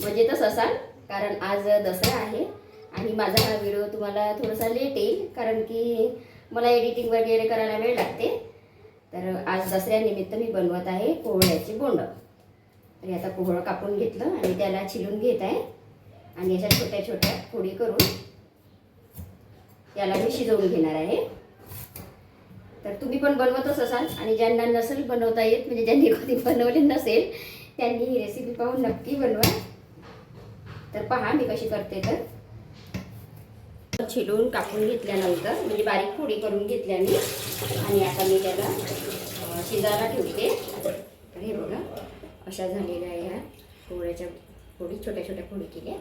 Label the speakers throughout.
Speaker 1: मजेतच असाल कारण आज दसरा आहे आणि माझा हा व्हिडिओ तुम्हाला थोडासा लेट येईल कारण की मला एडिटिंग वगैरे करायला वेळ लागते. तर आज दसऱ्यानिमित्त मी बनवत आहे कोहळ्याचे बोंड. तर आता कोहळं कापून घेतलं आणि त्याला चिलून घेत आहे. आणि अशा छोट्या छोट्या फोडी करून याला मी शिजवून घेणार आहे. तर तुम्ही पण बनवतच असाल आणि ज्यांना नसेल बनवता येत म्हणजे ज्यांनी कधी बनवले नसेल त्यांनी ही रेसिपी पाहून नक्की बनवा. तर पहा मी कशी करते तर. छिलून कापून घेतल्यानंतर म्हणजे बारीक फोडी करून घेतल्या मी. आणि आता मी त्याला शिजायला ठेवते. तर हे बघा अशा झालेल्या ह्या पोळ्याच्या फोडी छोट्या छोट्या फोडी केल्या.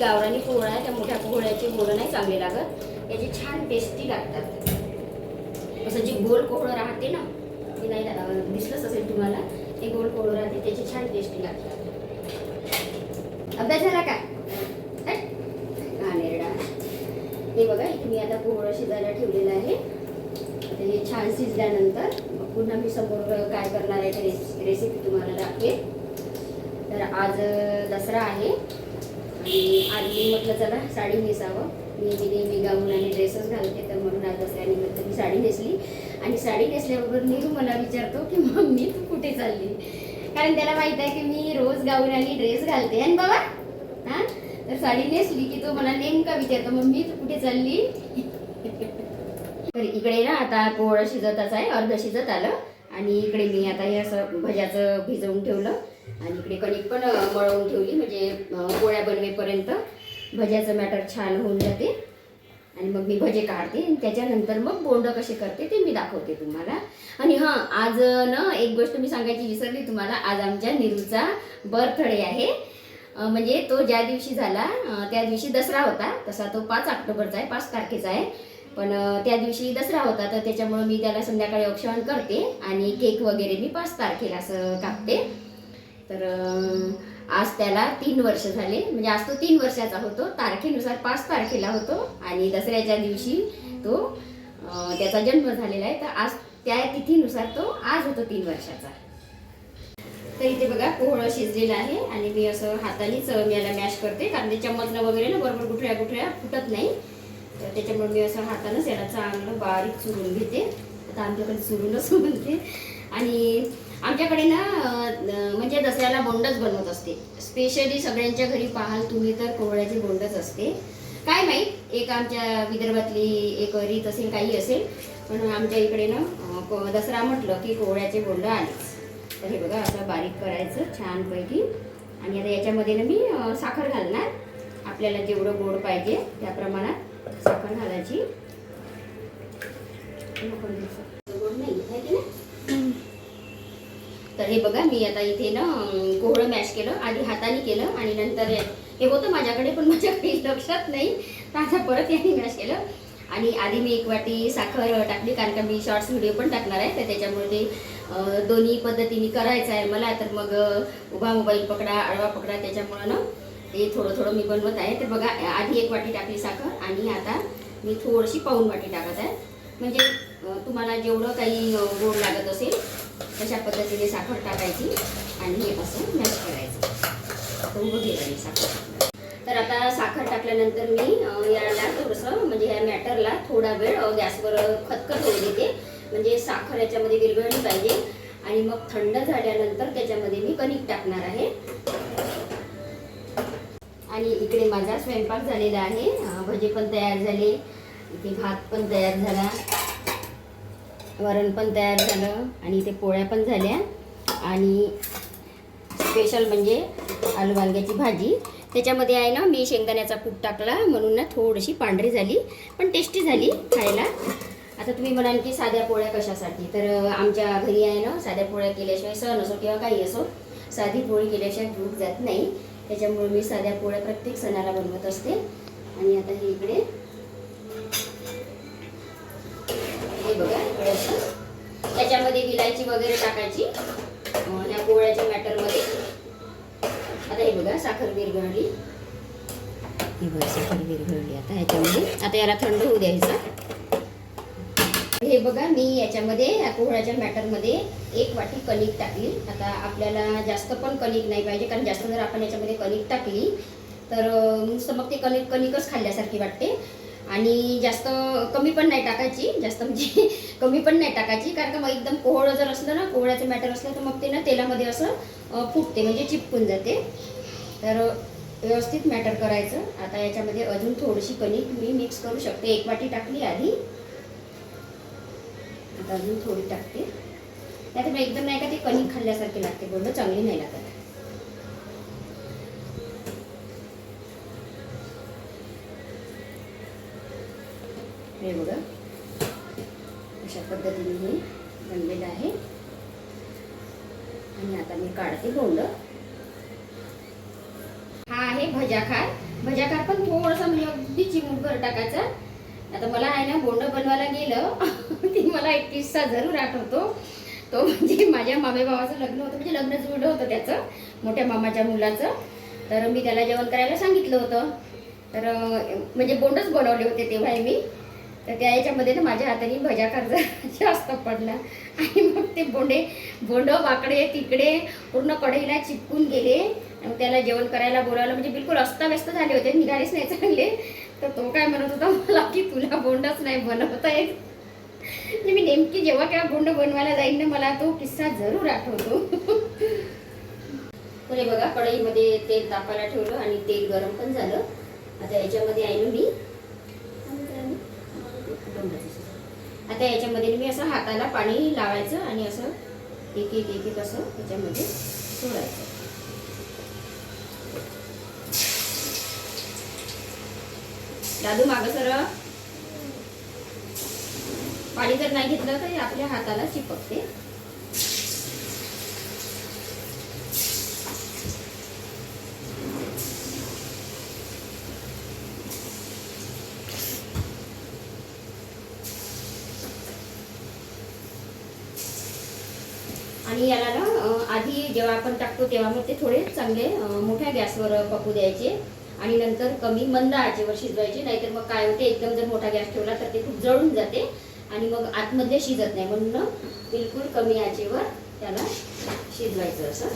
Speaker 1: गावरानी पोळा आहे त्या मोठ्या पोहळ्याचे गोळं नाही चांगले लागत. याचे छान टेस्टी लागतात. असं जे गोल कोहळं राहते ना ते नाही दिसलंच असेल तुम्हाला ते गोल कोहळं राहते त्याचे छान टेस्टी लागतात अभ्यास झाला का? हे? बघा इथे मी आता पोहळं शिजायला ठेवलेलं आहे. हे छान शिजल्यानंतर मग पुन्हा मी समोर काय करणार आहे रेसिपी तुम्हाला दाखवेल तर आज दसरा आहे. आणि म्हटलं चला साडी नेसावं. मी मी नेहमी गाऊन आणि ड्रेसच घालते तर म्हणून आज दसऱ्यानिमित्त मी साडी नेसली. आणि साडी नेसल्याबरोबर नीरू मला विचारतो की मम्मी तू कुठे चालली? कारण त्याला माहीत आहे की मी रोज गाऊन आणि ड्रेस घालते. आणि बाबा हा? तर साडी नेसली की तो मला नेमका विचारतो मम्मी तू कुठे चालली? तर इकडे ना आता पोळं शिजतच आहे अर्ध शिजत आलं. आणि इकडे मी आता हे असं भज्याचं भिजवून ठेवलं. आणि इकडे कणिक पण मळवून ठेवली. म्हणजे पोळ्या बनवेपर्यंत भज्याचं मॅटर छान होऊन जाते. आणि मग मी भजे काढते आणि त्याच्यानंतर मग बोंड कसे करते ते मी दाखवते तुम्हाला. आणि हां आज ना एक गोष्ट मी सांगायची विसरली तुम्हाला. आज आमच्या निरूचा बर्थडे आहे. म्हणजे तो ज्या दिवशी झाला त्या दिवशी दसरा होता. तसा तो पाच ऑक्टोबरचा आहे पाच तारखेचा आहे. पण त्या दिवशी दसरा होता तर त्याच्यामुळे मी त्याला संध्याकाळी औक्षण करते आणि केक वगैरे मी पाच तारखेला असं कापते. तर आज त्याला तीन वर्ष झाले. म्हणजे आज तो तीन वर्षाचा होतो. तारखेनुसार पाच तारखेला होतो आणि दसऱ्याच्या दिवशी तो त्याचा जन्म झालेला आहे. तर आज त्या तिथीनुसार तो आज होतो तीन वर्षाचा. तर इथे बघा पोहळं शिजलेलं आहे आणि मी असं हातानेच चवण्याला याला मॅश करते. कारण ते चम्मचनं वगैरे ना बरोबर गुठळ्या गुठळ्या फुटत नाही. तर त्याच्यामुळे मी असं हातानंच याला चांगलं बारीक चुरून घेते. आता आमच्याकडे चुरूनच म्हणते आणि आमच्याकडे ना म्हणजे दसऱ्याला बोंडच बनवत असते. स्पेशली सगळ्यांच्या घरी पाहाल तुम्ही तर कोवळ्याची बोंडच असते. काय माहीत एक आमच्या विदर्भातली एक रीत असेल काही असेल. पण आमच्या इकडे ना दसरा म्हटलं की कोवळ्याचे बोंड आलेच. तर हे बघा असं बारीक करायचं छानपैकी. आणि आता याच्यामध्ये ना मी साखर घालणार. आपल्याला जेवढं गोड पाहिजे त्या प्रमाणात साखर घालायची गोड नाही आहे की नाही तर हे बघा मी आता इथे ना कोहळं मॅश केलं आधी हाताने केलं आणि नंतर हे होतं माझ्याकडे पण माझ्याकडे लक्षात नाही. तर आता परत याने मॅश केलं. आणि आधी मी एक वाटी साखर टाकली कारण का मी शॉर्ट्स व्हिडिओ पण टाकणार आहे. तर त्याच्यामुळे ते दोन्ही पद्धतीने करायचं आहे मला. तर मग उभा मोबाईल पकडा आडवा पकडा त्याच्यामुळं ना ते थोडं थोडं मी बनवत आहे. तर बघा आधी एक वाटी टाकली साखर आणि आता मी थोडीशी पाऊन वाटी टाकत आहे. म्हणजे तुम्हाला जेवढं काही गोड लागत असेल तशा पद्धतीने साखर टाकायची आणि हे असं मॅश करायचं. तर उभं गेलं साखर तर आता साखर टाकल्यानंतर मी याला थोडंसं म्हणजे ह्या मॅटरला थोडा वेळ गॅसवर खतखत होऊ देते. म्हणजे साखर याच्यामध्ये विरघळली पाहिजे. आणि मग थंड झाल्यानंतर त्याच्यामध्ये मी कणिक टाकणार आहे. आणि इकडे माझा स्वयंपाक झालेला आहे. भजे पण तयार झाले. इथे भात पण तयार झाला. वरण पण तयार झालं आणि इथे पोळ्या पण झाल्या. आणि स्पेशल म्हणजे आलू वांग्याची भाजी. त्याच्यामध्ये आहे ना मी शेंगदाण्याचा कूट टाकला म्हणून ना थोडीशी पांढरी झाली पण टेस्टी झाली खायला. आता तुम्ही म्हणाल की साध्या पोळ्या कशासाठी? तर आमच्या घरी आहे ना साध्या पोळ्या केल्याशिवाय सण असो किंवा काही असो साधी पोळी केल्याशिवाय भूक जात नाही. त्याच्यामुळे मी साध्या पोळ्या प्रत्येक सणाला बनवत असते. आणि आता हे इकडे हे बघा इकडे असं त्याच्यामध्ये विलायची वगैरे टाकायची. या ह्या पोळ्याच्या मॅटरमध्ये. आता हे बघा साखर विरघळली. ही बस साखर विरघळली आता ह्याच्यामध्ये. आता याला थंड होऊ द्यायचं. हे बघा मी याच्यामध्ये या पोहळ्याच्या मॅटरमध्ये एक वाटी कणिक टाकली. आता आपल्याला जास्त पण कणिक नाही पाहिजे कारण जास्त जर आपण याच्यामध्ये कणिक टाकली तर नुसतं मग ते कणिक कणिकच खाल्ल्यासारखी वाटते. आणि जास्त कमी पण नाही टाकायची जास्त म्हणजे कमी पण नाही टाकायची. कारण का मग एकदम कोहळं जर असलं ना कोहळ्याचं मॅटर असलं तर मग ते ना तेलामध्ये असं फुटते म्हणजे चिपकून जाते. तर व्यवस्थित मॅटर करायचं. आता याच्यामध्ये अजून थोडीशी कणिक मी मिक्स करू शकते. एक वाटी टाकली आधी. आता अजून थोडी टाकते. त्यात मग एकदम नाही का ते कणिक खाल्ल्यासारखे लागते. बोललं चांगली नाही लागत. हे बघा. अशा पद्धतीने हे बनलेलं आहे. आणि आता मी काढते बोंड. हा आहे भजाखार भजाखार पण थोडंसं म्हणजे अगदी चिमूटभर टाकायचा. आता मला आहे ना बोंड बनवायला गेलं ती मला एक किस्सा जरूर आठवतो. तो म्हणजे माझ्या मामे भावाचं लग्न होतं म्हणजे लग्न जुळलं होतं त्याचं मोठ्या मामाच्या मुलाचं. तर मी त्याला जेवण करायला सांगितलं होतं. तर म्हणजे बोंडच बनवले होते तेव्हा मी. तर त्या याच्यामध्ये तर माझ्या हाताने भजा कर्ज जास्त पडला. आणि मग ते बोंडे बोंड वाकडे तिकडे पूर्ण कढईला चिपकून गेले. आणि त्याला जेवण करायला बोलावलं. म्हणजे बिलकुल अस्ताव्यस्त झाले होते निघालेच नाही चांगले. तर तो काय म्हणत होता मला की तुला बोंडच नाही बनवता येत. म्हणजे मी नेमकी जेव्हा केव्हा बोंड बनवायला जाईन ना मला तो किस्सा जरूर आठवतो. पुढे बघा कढईमध्ये तेल तापायला ठेवलं आणि तेल गरम पण झालं. आता याच्यामध्ये आहे मी आता याच्यामध्ये मी असं हाताला पाणी लावायचं आणि असं एक एक एक एक असं त्याच्यामध्ये सोडायचं. दादू मागं सर पाणी जर नाही घेतलं तर आपल्या हाताला चिपकते. आणि याला ना आधी जेव्हा आपण टाकतो तेव्हा मग ते थोडे चांगले मोठ्या गॅसवर पकू द्यायचे. आणि नंतर कमी मंद आचेवर शिजवायचे. नाहीतर मग काय होते एकदम जर मोठा गॅस ठेवला तर ते खूप जळून जाते आणि मग आतमध्ये शिजत नाही. म्हणून बिलकुल कमी आचेवर त्याला शिजवायचं असं.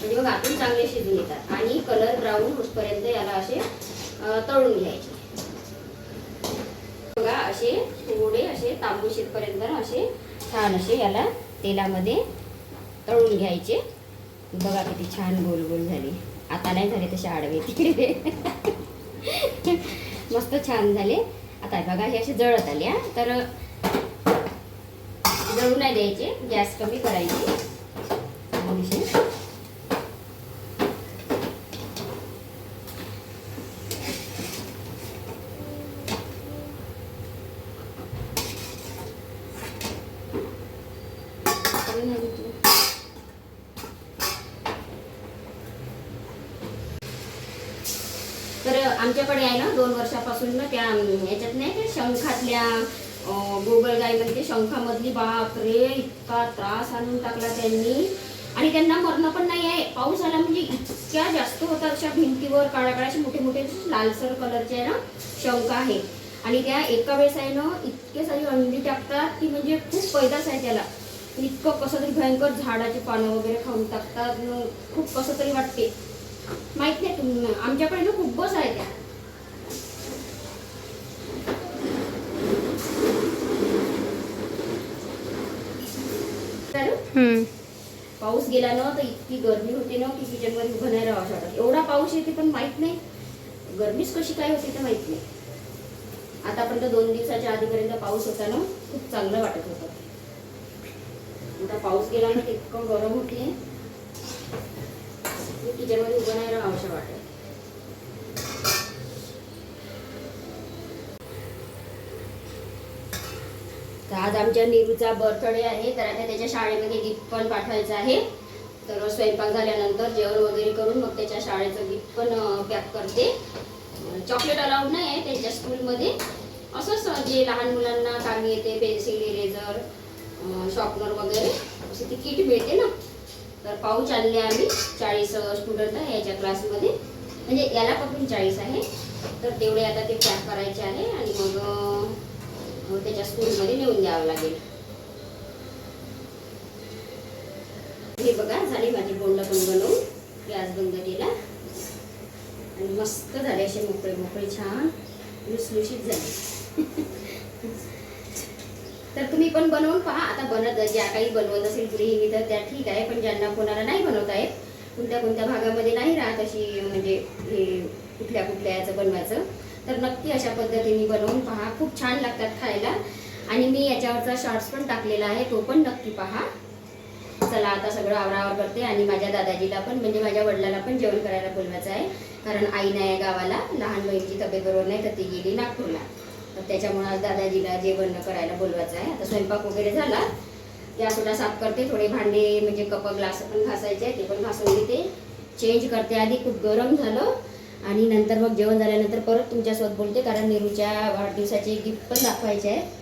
Speaker 1: म्हणजे मग आतून चांगले शिजून येतात. आणि कलर ब्राऊन होतपर्यंत याला असे तळून घ्यायचे. बघा असे थोडे असे तांबू शेतपर्यंत असे छान असे याला तेलामध्ये तळून घ्यायचे. बघा किती छान गोल गोल झाले. आता नाही झाले तसे आडवे तिकडे. मस्त छान झाले. आता बघा हे असे जळत आले हा. तर जळू नाही द्यायचे. गॅस कमी करायची आणि असे कमी नाही घेतलं. तर आमच्याकडे आहे ना दोन वर्षापासून ना त्या अं, याच्यात नाही त्या शंखातल्या अं, गोगलगाई म्हणजे शंखामधली बापरे इतका त्रास आणून टाकला त्यांनी. आणि त्यांना मरणं पण नाही आहे. पाऊस आला म्हणजे इतक्या जास्त होतात अशा भिंतीवर काळ्या काळ्याचे मोठे मोठे लालसर कलरचे आहे ना शंख आहे. आणि त्या एका वेळेस आहे ना इतके सारी अंडी टाकतात की म्हणजे खूप पैदास आहे त्याला. इतकं कसं तरी भयंकर झाडाचे पानं वगैरे खाऊन टाकतात. खूप कसं तरी वाटते. माहीत नाही तुम्ही आमच्याकडे ना खूपच आहे त्या. पाऊस गेला ना तर इतकी गर्मी होते ना की किचनमध्ये उभं नाही राहावं वाटत. एवढा पाऊस येते पण माहीत नाही. गरमीच कशी काय होती तर माहीत नाही. आतापर्यंत दोन दिवसाच्या आधीपर्यंत पाऊस होता ना खूप चांगलं वाटत होतं. आता पाऊस गेला ना इतकं गरम होते किचन उभं नाही राहावं वाटत. तर आज आमच्या नीरूचा बर्थडे आहे तर आता त्याच्या शाळेमध्ये गिफ्ट पण पाठवायचं आहे. तर स्वयंपाक झाल्यानंतर जेवण वगैरे करून मग त्याच्या शाळेचं गिफ्ट पण पॅक करते. चॉकलेट अलाउड नाही आहे त्यांच्या स्कूलमध्ये असंच जे लहान मुलांना कामी येते पेन्सिल इरेझर शॉर्पनर वगैरे असे ती किट मिळते ना. तर पाऊच आणले आम्ही चाळीस स्टुडंट आहे याच्या क्लासमध्ये म्हणजे याला पकडून चाळीस आहे. तर तेवढे आता ते पॅक करायचे आहे आणि मग त्याच्या स्कूलमध्ये नेऊन द्यावं लागेल. हे बघा झाली माझी बोंडा पण बनवून. गॅस बंद केला. आणि मस्त झाले असे मोकळे मोकळे छान. लुसलुशीत झाले. तर तुम्ही पण बनवून पहा. आता बनत ज्या काही बनवत असेल गृहिणी तर त्या ठीक आहे पण ज्यांना कोणाला नाही बनवता येत कोणत्या कोणत्या भागामध्ये नाही राहत अशी म्हणजे हे कुठल्या कुठल्या याचं बनवायचं तर नक्की अशा पद्धतीने बनवून पहा. खूप छान लागतात खायला. आणि मी याच्यावरचा शॉर्ट्स पण टाकलेला आहे तो पण नक्की पहा. चला आता सगळं आवरावर करते आणि माझ्या दादाजीला पण म्हणजे माझ्या वडिलाला पण जेवण करायला बोलवायचं आहे. कारण आई नाही आहे गावाला लहान बहिणीची तब्येत बरोबर नाही तर ती गेली नागपूरला. तर त्याच्यामुळे आज दादाजीला जेवण करायला बोलवायचं आहे. आता स्वयंपाक वगैरे झाला. गॅस सुद्धा साफ करते. थोडे भांडे म्हणजे कप ग्लास पण घासायचे ते पण घासून घेते. चेंज करते आधी खूप गरम झालं. आणि नंतर मग जेवण झाल्यानंतर परत तुमच्यासोबत बोलते कारण नेहरूच्या वाढदिवसाचे गिफ्ट पण दाखवायचे आहे